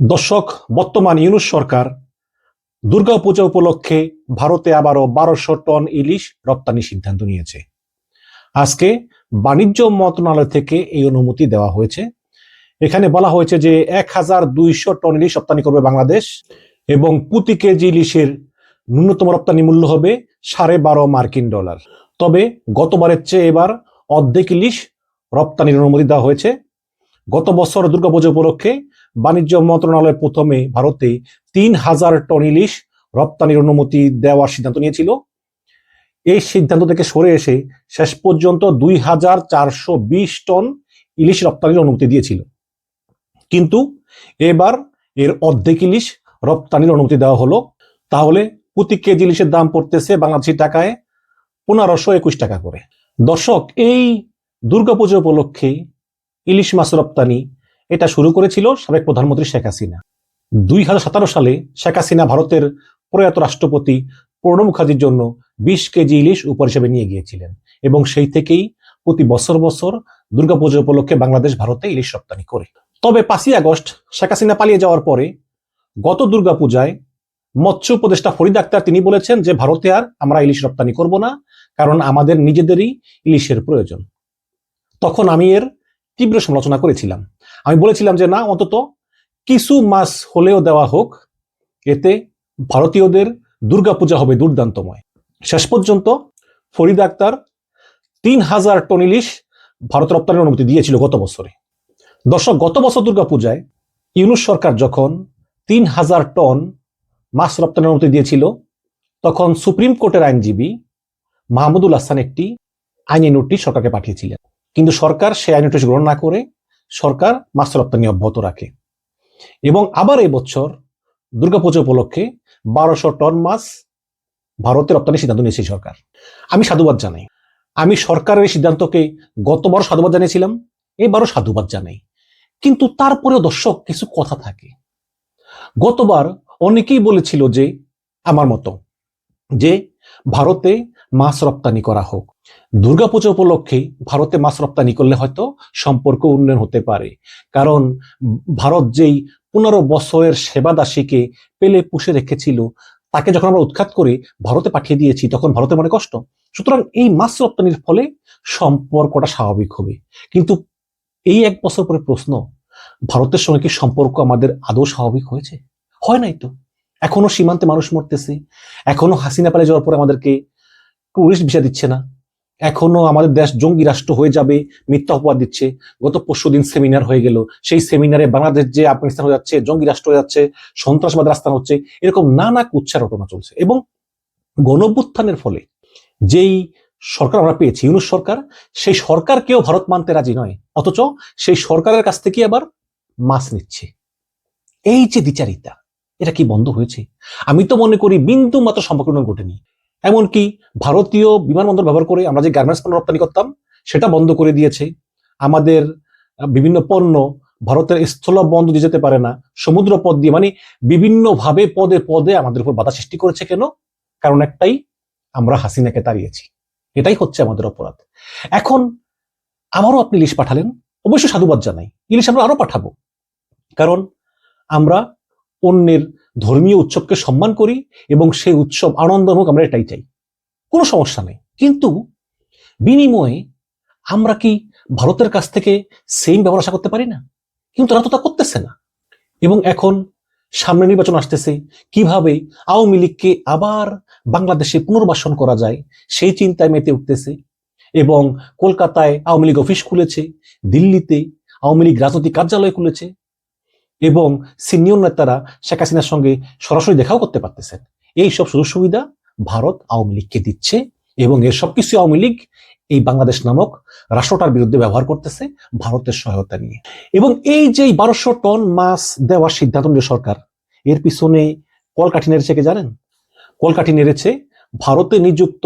দর্শক, বর্তমান ইউনুস সরকার দুর্গাপূজা উপলক্ষে ভারতে আবারও বারোশো টন ইলিশ রপ্তানি সিদ্ধান্ত নিয়েছে। আজকে বাণিজ্য মন্ত্রণালয় থেকে এই অনুমতি দেওয়া হয়েছে। এখানে বলা হয়েছে যে এক হাজার দুইশো টন ইলিশ রপ্তানি করবে বাংলাদেশ এবং প্রতি কেজি ইলিশের ন্যূনতম রপ্তানি মূল্য হবে সাড়ে বারো মার্কিন ডলার। তবে গতবারের চেয়ে এবার অর্ধেক ইলিশ রপ্তানির অনুমতি দেওয়া হয়েছে। গত বছর দুর্গাপূজা উপলক্ষে বাণিজ্য মন্ত্রণালয় প্রথমে ভারতে তিন হাজার টন ইলিশ রপ্তানির অনুমতি দেওয়ার সিদ্ধান্ত নিয়েছিল। এই সিদ্ধান্ত থেকে সরে এসে শেষ পর্যন্ত দুই হাজার চারশো বিশ টন ইলিশ রপ্তানির অনুমতি দিয়েছিল। কিন্তু এবার এর অর্ধেক ইলিশ রপ্তানির অনুমতি দেওয়া হলো। তাহলে প্রতি কেজি ইলিশের দাম পড়তেছে বাংলাদেশি টাকায় পনেরোশো একুশ টাকা করে। দর্শক, এই দুর্গাপূজা উপলক্ষে ইলিশ মাছ রপ্তানি এটা শুরু করেছিল সাবেক প্রধানমন্ত্রী শেখ হাসিনা। দুই হাজার সতেরো সালে শেখ হাসিনা ভারতের প্রয়াত রাষ্ট্রপতি প্রণব মুখার্জির জন্য বিশ কেজি ইলিশ উপর হিসেবে নিয়ে গিয়েছিলেন এবং সেই থেকেই প্রতি বছর বছর দুর্গাপূজা উপলক্ষে বাংলাদেশ ভারতে ইলিশ রপ্তানি করে। তবে পাঁচই আগস্ট শেখ হাসিনা পালিয়ে যাওয়ার পরে গত দুর্গাপূজায় মৎস্য উপদেষ্টা ফরিদ আক্তার তিনি বলেছেন যে, ভারতে আর আমরা ইলিশ রপ্তানি করব না, কারণ আমাদের নিজেদেরই ইলিশের প্রয়োজন। তখন আমি এর তীব্র সমালোচনা করেছিলাম। আমি বলেছিলাম যে না, অন্তত কিছু মাস হলেও দেওয়া হোক, এতে ভারতীয়দের দুর্গাপূজা হবে দুর্দান্তময়। শেষ পর্যন্ত ফরিদ আক্তার তিন হাজার টন ইলিশ ভারত রপ্তানির অনুমতি দিয়েছিল গত বছরে। দর্শক, গত বছর দুর্গাপূজায় ইউনুস সরকার যখন তিন হাজার টন মাছ রপ্তানির অনুমতি দিয়েছিল, তখন সুপ্রিম কোর্টের আইনজীবী মাহমুদুল হাসান একটি আইনি নোটিশ সরকারকে পাঠিয়েছিলেন। কিন্তু সরকার সে আইন নোটিশ গ্রহণ না করে সরকার মাছ রপ্তানি অব্যাহত রাখে। এবং আবার এই বছর দুর্গাপূজা উপলক্ষে বারোশো টন মাছ ভারতে রপ্তানির সিদ্ধান্ত নিয়েছে সরকার। আমি সাধুবাদ জানাই। আমি সরকারের সিদ্ধান্তকে গতবার সাধুবাদ জানিয়েছিলাম, এবারও সাধুবাদ জানাই। কিন্তু তারপরেও দর্শক, কিছু কথা থাকে। গতবার অনেকেই বলেছিল যে, আমার মতো, যে ভারতে মাছ রপ্তানি করা হোক। দুর্গাপূজা উপলক্ষে ভারতে মাছ রপ্তানি করলে হয়তো সম্পর্ক উন্নয়ন হতে পারে। কারণ ভারত যেই পনেরো বছরের সেবা দাসীকে পেলে পুষে রেখেছিল, তাকে যখন আমরা উৎখাত করে ভারতে পাঠিয়ে দিয়েছি, তখন ভারতের মনে কষ্ট। সুতরাং এই মাছ রপ্তানির ফলে সম্পর্কটা স্বাভাবিক হবে। কিন্তু এই এক বছর পরে প্রশ্ন, ভারতের সঙ্গে কি সম্পর্ক আমাদের আদৌ স্বাভাবিক হয়েছে? হয় নাই তো। এখনও সীমান্তে মানুষ মরতেছে। এখনও হাসিনা পালে যাওয়ার পরে আমাদেরকে টুরিস্ট ভিসা দিচ্ছে না। এখনও আমাদের দেশ জঙ্গি রাষ্ট্র হয়ে যাবে, মিথ্যা অপবাদ দিচ্ছে। গত পরশু দিন সেমিনার হয়ে গেল। সেই সেমিনারে বাংলাদেশ যে আফগানিস্তান হয়ে যাচ্ছে, জঙ্গি রাষ্ট্র হয়ে যাচ্ছে সন্ত্রাসবাদ রাস্তা হচ্ছে, এরকম নানা কুচ্ছার ঘটনা চলছে। এবং গণভ্যুত্থানের ফলে যেই সরকার আমরা পেয়েছি, ইউনুস সরকার, সেই সরকারকেও ভারত মানতে রাজি নয়। অথচ সেই সরকারের কাছ থেকে আবার মাছ নিচ্ছে। এই যে দ্বিচারিতা, এটা কি বন্ধ হয়েছে? আমি তো মনে করি বিন্দু মাত্র সম্পর্ক ঘটেনি। এমনকি ভারতীয় বিমানবন্দর ব্যবহার করে আমরা যে গার্মেন্টস পণ্য রপ্তানি করতাম, সেটা বন্ধ করে দিয়েছে। আমাদের বিভিন্ন পণ্য ভারতের স্থল বন্ধ দিয়ে যেতে পারে না সমুদ্র পথ দিয়ে মানে বিভিন্নভাবে পদে পদে আমাদের উপর বাধা সৃষ্টি করেছে কেন? কারণ একটাই, আমরা হাসিনাকে তাড়িয়েছি। এটাই হচ্ছে আমাদের অপরাধ। এখন আবারও আপনি ইলিশ পাঠালেন, অবশ্যই সাধুবাদ জানাই। ইলিশ আমরা আরও পাঠাবো। কারণ আমরা অন্যের ধর্মীয় উৎসবকে সম্মান করি এবং সেই উৎসব আনন্দ হোক আমরা এটাই চাই। কোনো সমস্যা নেই। কিন্তু বিনিময়ে আমরা কি ভারতের কাছ থেকে সেম ব্যবহার আশা করতে পারি না? কিন্তু তারা তো তা করতেছে না। এবং এখন সামনে নির্বাচন আসতেছে, কীভাবে আওয়ামী লীগকে আবার বাংলাদেশে পুনর্বাসন করা যায় সেই চিন্তায় মেতে উঠতেছে এবং কলকাতায় আওয়ামী লীগ অফিস খুলেছে, দিল্লিতে আওয়ামী লীগ রাজনৈতিক কার্যালয় খুলেছে এবং সিনিয়র নেতারা শেখ হাসিনার সঙ্গে সরাসরি দেখাও করতে পারতেছেন। এই সব সুযোগ সুবিধা ভারত আওয়ামী লীগকে দিচ্ছে এবং এর সবকিছু আওয়ামী লীগ এই বাংলাদেশ নামক রাষ্ট্রটার বিরুদ্ধে ব্যবহার করতেছে ভারতের সহায়তা নিয়ে। এবং এই যে বারোশো টন মাছ দেওয়ার সিদ্ধান্ত নিল সরকার, এর পিছনে কলকাঠি নেড়েছে কে জানেন? কলকাঠি নেড়েছে ভারতে নিযুক্ত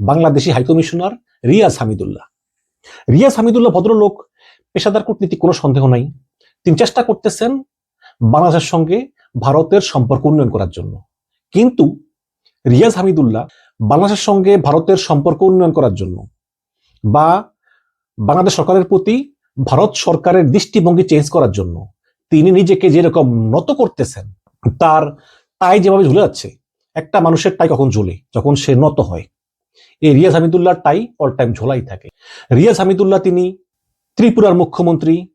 বাংলাদেশি হাইকমিশনার রিয়াজ হামিদুল্লাহ। রিয়াজ হামিদুল্লাহ ভদ্রলোক, পেশাদার কূটনীতি কোনো সন্দেহ নাই। তিনি চেষ্টা করতেছেন বাংলাদেশের সঙ্গে ভারতের সম্পর্ক উন্নয়ন করার জন্য। কিন্তু রিয়াজ হামিদুল্লাহ বাংলাদেশের সঙ্গে ভারতের সম্পর্ক উন্নয়ন করার জন্য বা বাংলাদেশ সরকারের প্রতি ভারত সরকারের দৃষ্টিভঙ্গি চেঞ্জ করার জন্য তিনি নিজেকে যেরকম নত করতেছেন, তার টাই যেভাবে ঝুলে যাচ্ছে, একটা মানুষের টাই কখন ঝুলে, যখন সে নত হয়। এই রিয়াজ হামিদুল্লাহর টাই অল টাইম ঝোলাই থাকে। রিয়াজ হামিদুল্লাহ তিনি ত্রিপুরার মুখ্যমন্ত্রী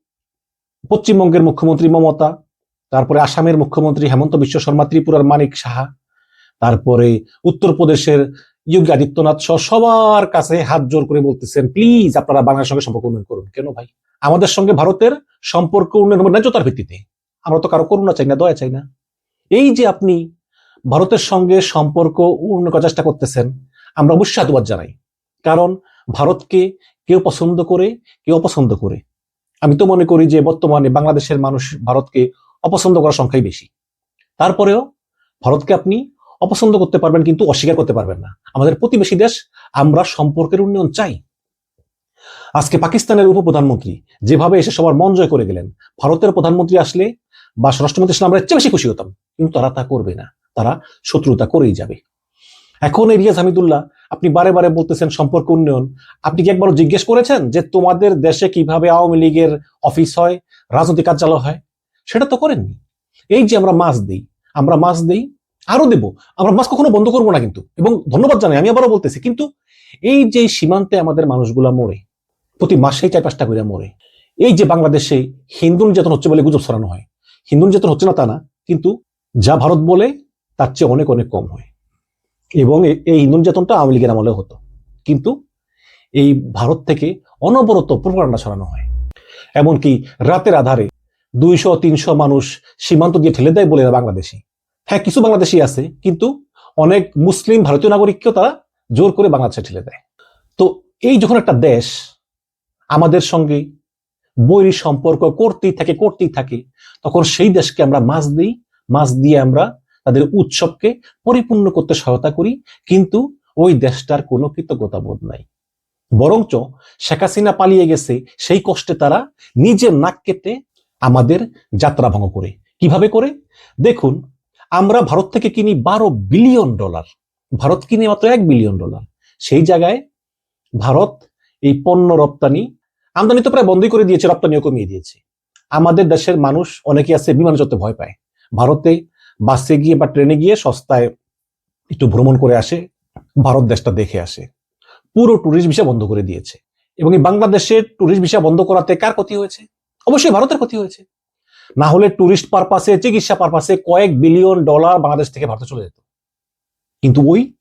পশ্চিমবঙ্গের মুখ্যমন্ত্রী মমতা, তারপরে আসামের মুখ্যমন্ত্রী হেমন্ত বিশ্ব শর্মা, ত্রিপুরার মানিক সাহা, তারপরে উত্তরপ্রদেশের যোগী আদিত্যনাথ সহ সবার কাছে হাত জোর করে বলতেছেন, প্লিজ আপনারা বাংলার সঙ্গে সম্পর্ক উন্নয়ন করুন। কেন ভাই? আমাদের সঙ্গে ভারতের সম্পর্ক উন্নয়ন ন্যায্যতার ভিত্তিতে। আমরা তো কারও করুণা চাই না, দয়া চাই না। এই যে আপনি ভারতের সঙ্গে সম্পর্ক উন্নয়ন করার চেষ্টা করতেছেন, আমরা অবশ্যই সাধুবাদ জানাই। কারণ ভারতকে কেউ পছন্দ করে, কেউ অপছন্দ করে। আমি তো মনে করি যে বর্তমানে বাংলাদেশের মানুষ ভারতকে অপছন্দ করার সংখ্যাই বেশি। তারপরেও ভারতকে আপনি অপছন্দ করতে পারবেন কিন্তু অস্বীকার করতে পারবেন না। আমাদের প্রতিবেশী দেশ, আমরা সম্পর্কের উন্নয়ন চাই। আজকে পাকিস্তানের উপপ্রধানমন্ত্রী যেভাবে এসে সবার মন জয় করে গেলেন, ভারতের প্রধানমন্ত্রী আসলে বা স্বরাষ্ট্রমন্ত্রী আসলে আমরা চেয়ে বেশি খুশি হতাম। কিন্তু তারা তা করবে না। তারা শত্রুতা করেই যাবে। এখন এই রিয়াজ হামিদুল্লাহ, আপনি বারে বারে বলতেছেন সম্পর্ক উন্নয়ন। আপনি কি একবার জিজ্ঞেস করেছেন যে তোমাদের দেশে কীভাবে আওয়ামী লীগের অফিস হয়, রাজনৈতিক কার্যালয় হয়? সেটা তো করেননি। এই যে আমরা মাছ দিই, আমরা মাছ দিই আরও দেব। আমরা মাছ কখনো বন্ধ করব না কিন্তু। এবং ধন্যবাদ জানাই, আমি আবারও বলতেছি, কিন্তু এই যে সীমান্তে আমাদের মানুষগুলা মরে, প্রতি মাসেই চার পাঁচটা করে মরে। এই যে বাংলাদেশে হিন্দু নির্যাতন হচ্ছে বলে গুজব ছড়ানো হয় হিন্দু নির্যাতন হচ্ছে না তা না, কিন্তু যা ভারত বলে, তার চেয়ে অনেক অনেক কম হয়। এবং এই নির্যাতনটা আওয়ামী লীগের আমলে হতো। কিন্তু এই ভারত থেকে অনবরত প্রোপাগান্ডা ছড়ানো হয়। এমনকি রাতের আধারে দুইশো, তিনশো মানুষ সীমান্ত দিয়ে ঠেলে দেয় বলে বাংলাদেশি। হ্যাঁ কিছু বাংলাদেশি আছে, কিন্তু অনেক মুসলিম ভারতীয় নাগরিককেও তারা জোর করে বাংলাদেশে ঠেলে দেয়। তো এই যখন একটা দেশ আমাদের সঙ্গে বৈরী সম্পর্ক করতেই থাকে করতেই থাকে, তখন সেই দেশকে আমরা মাছ দিই, মাছ দিয়ে আমরা তাদের উৎসবকে পরিপূর্ণ করতে সহায়তা করি, কিন্তু ওই দেশটার কোনো কৃতজ্ঞতা বোধ নাই। বরঞ্চ শেখ হাসিনা পালিয়ে গেছে, সেই কষ্টে তারা নিজের নাক কেটে আমাদের যাত্রা ভঙ্গ করে। কীভাবে করে? দেখুন, আমরা ভারত থেকে কিনি বারো বিলিয়ন ডলার। ভারত কিনে মাত্র এক বিলিয়ন ডলার। সেই জায়গায় ভারত এই পণ্য রপ্তানি আমদানি তো প্রায় বন্ধই করে দিয়েছে, রপ্তানিও কমিয়ে দিয়েছে। আমাদের দেশের মানুষ অনেকে আছে বিমান চড়তে ভয় পায়। ভারতে বাসে গিয়ে বা ট্রেনে গিয়ে সস্তায় একটু ভ্রমণ করে আসে, ভারত দেশটা দেখে আসে। পুরো ট্যুরিস্ট ভিসা বন্ধ করে দিয়েছে। এবং এই বাংলাদেশে ট্যুরিস্ট ভিসা বন্ধ করাতে কার ক্ষতি হয়েছে? অবশ্যই ভারতের ক্ষতি হয়েছে। না হলে ট্যুরিস্ট পারপাসে চিকিৎসা পারপাসে কয়েক বিলিয়ন ডলার বাংলাদেশ থেকে ভারতে চলে যেত। কিন্তু ওই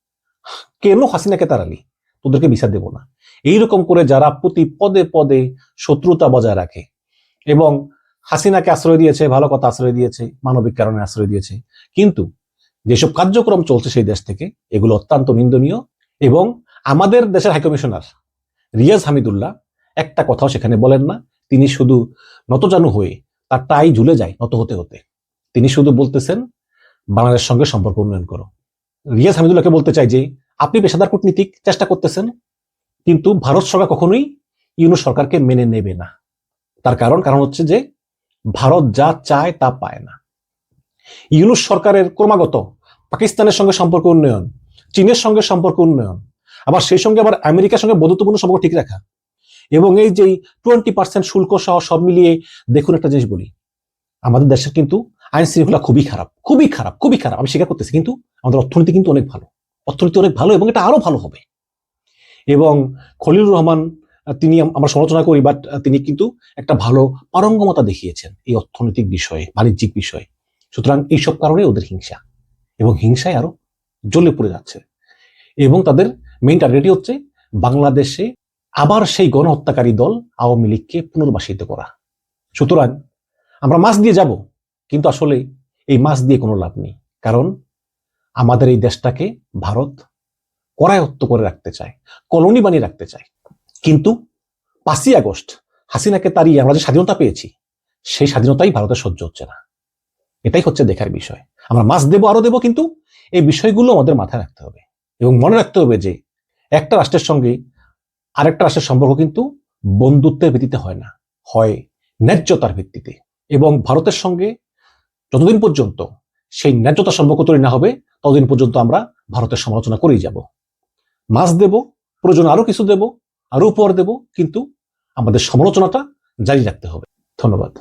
কেন হাসিনাকে তাড়ালি? তোদেরকে বিচার দেব না। এইরকম করে যারা প্রতি পদে পদে শত্রুতা বজায় রাখে এবং হাসিনাকে আশ্রয় দিয়েছে, ভালো কথা আশ্রয় দিয়েছে, মানবিক কারণে আশ্রয় দিয়েছে। কিন্তু যেসব কার্যক্রম চলছে সেই দেশ থেকে, এগুলো অত্যন্ত নিন্দনীয় এবং আমাদের দেশের হাইকমিশনার রিয়াজ হামিদুল্লাহ একটা কথাও সেখানে বলেন না, তিনি শুধু নতজানু হয়ে তার টাই ঝুলে যায় নত হতে হতে। তিনি শুধু বলতেছেন, বাংলাদেশের সঙ্গে সম্পর্ক উন্নয়ন করো। রিয়াজ হামিদুল্লাহকে বলতে চাই যে, আপনি পেশাদার কূটনীতিক, চেষ্টা করতেছেন, কিন্তু ভারত সরকার কখনোই ইউনু সরকারকে মেনে নেবে না। তার কারণ কারণ হচ্ছে যে ভারত যা চায় তা পায় না। ইউনুস সরকারের ক্রমাগত পাকিস্তানের সঙ্গে সম্পর্ক উন্নয়ন, চীনের সঙ্গে সম্পর্ক উন্নয়ন, আবার সেই সঙ্গে আবার আমেরিকার সঙ্গে বন্ধুত্বপূর্ণ সম্পর্ক ঠিক রাখা এবং এই যে টোয়েন্টি পার্সেন্ট শুল্ক সহ সব মিলিয়ে দেখুন একটা জিনিস বলি, আমাদের দেশের কিন্তু আইন শৃঙ্খলা খুবই খারাপ খুবই খারাপ খুবই খারাপ। আমি স্বীকার করতেছি, কিন্তু আমাদের অর্থনীতি কিন্তু অনেক ভালো, অর্থনীতি অনেক ভালো এবং এটা আরও ভালো হবে। এবং খলিলুর রহমান তিনি আমরা সমালোচনা করি বাট তিনি কিন্তু একটা ভালো পারঙ্গমতা দেখিয়েছেন এই অর্থনৈতিক বিষয়ে, বাণিজ্যিক বিষয়ে। সুতরাং এইসব কারণে ওদের হিংসা, এবং হিংসায় আরও জ্বলে পড়ে যাচ্ছে। এবং তাদের মেইন টার্গেটই হচ্ছে বাংলাদেশে আবার সেই গণহত্যাকারী দল আওয়ামী লীগকে পুনর্বাসিত করা। সুতরাং আমরা মাছ দিয়ে যাব, কিন্তু আসলে এই মাছ দিয়ে কোনো লাভ নেই, কারণ আমাদের এই দেশটাকে ভারত করায়ত্ত করে রাখতে চায়, কলোনি বানিয়ে রাখতে চায়। কিন্তু পাঁচই আগস্ট হাসিনাকে তাড়িয়ে আমরা যে স্বাধীনতা পেয়েছি, সেই স্বাধীনতাই ভারতের সহ্য হচ্ছে না। এটাই হচ্ছে দেখার বিষয়। আমরা মাছ দেবো, আরও দেবো, কিন্তু এই বিষয়গুলো আমাদের মাথায় রাখতে হবে। এবং মনে রাখতে হবে যে একটা রাষ্ট্রের সঙ্গে আরেকটা রাষ্ট্রের সম্পর্ক কিন্তু বন্ধুত্বের ভিত্তিতে হয় না, হয় ন্যায্যতার ভিত্তিতে। এবং ভারতের সঙ্গে যতদিন পর্যন্ত সেই ন্যায্যতা সম্পর্ক তৈরি না হবে, ততদিন পর্যন্ত আমরা ভারতের সমালোচনা করেই যাব। মাছ দেব, প্রয়োজন আরও কিছু দেব আরও উপহার দেব কিন্তু আমাদের সমালোচনাটা জারি রাখতে হবে। ধন্যবাদ।